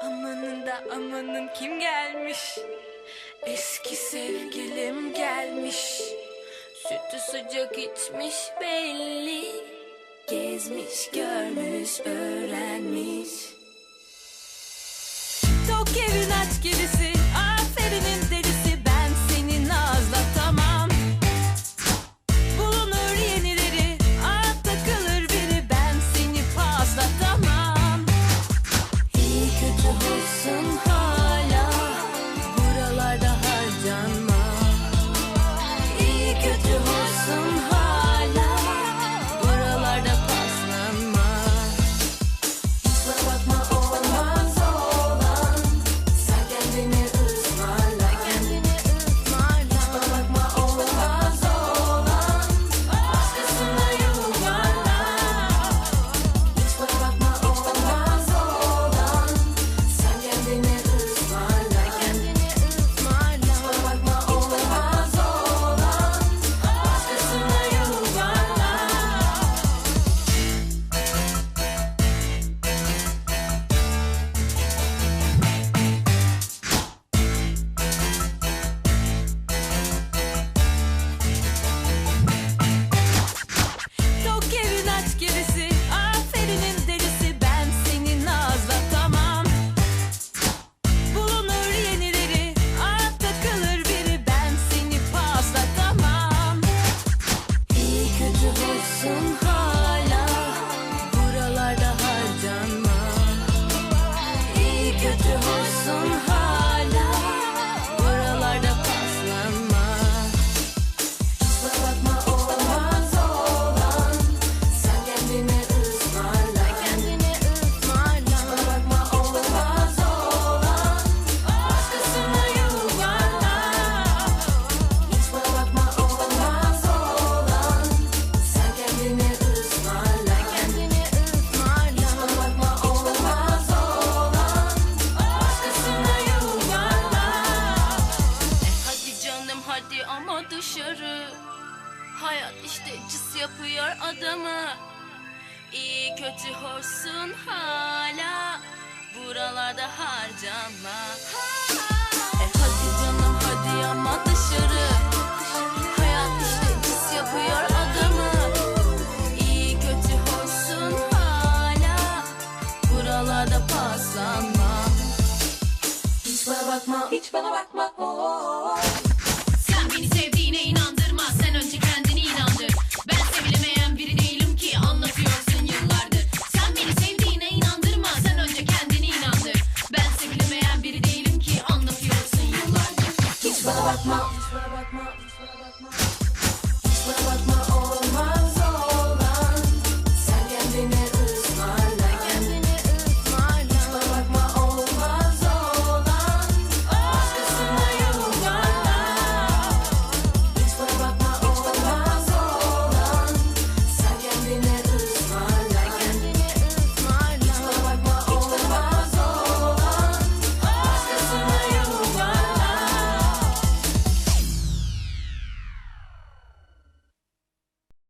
Amanın da amanın kim gelmiş? Eski sevgilim gelmiş. Sütü sıcak içmiş belli. Gezmiş, görmüş, öğrenmiş. Tokyo somehow Hayat işte cıs yapıyor adamı. İyi kötü hoşsun hala. Buralarda harcama. E hadi canım hadi ama dışarı. Hayat işte cıs yapıyor adamı. İyi kötü hoşsun hala. Buralarda paslanma. Hiç bana bakma, hiç bana bakma. Oh, oh, oh. Hiç bana bakma.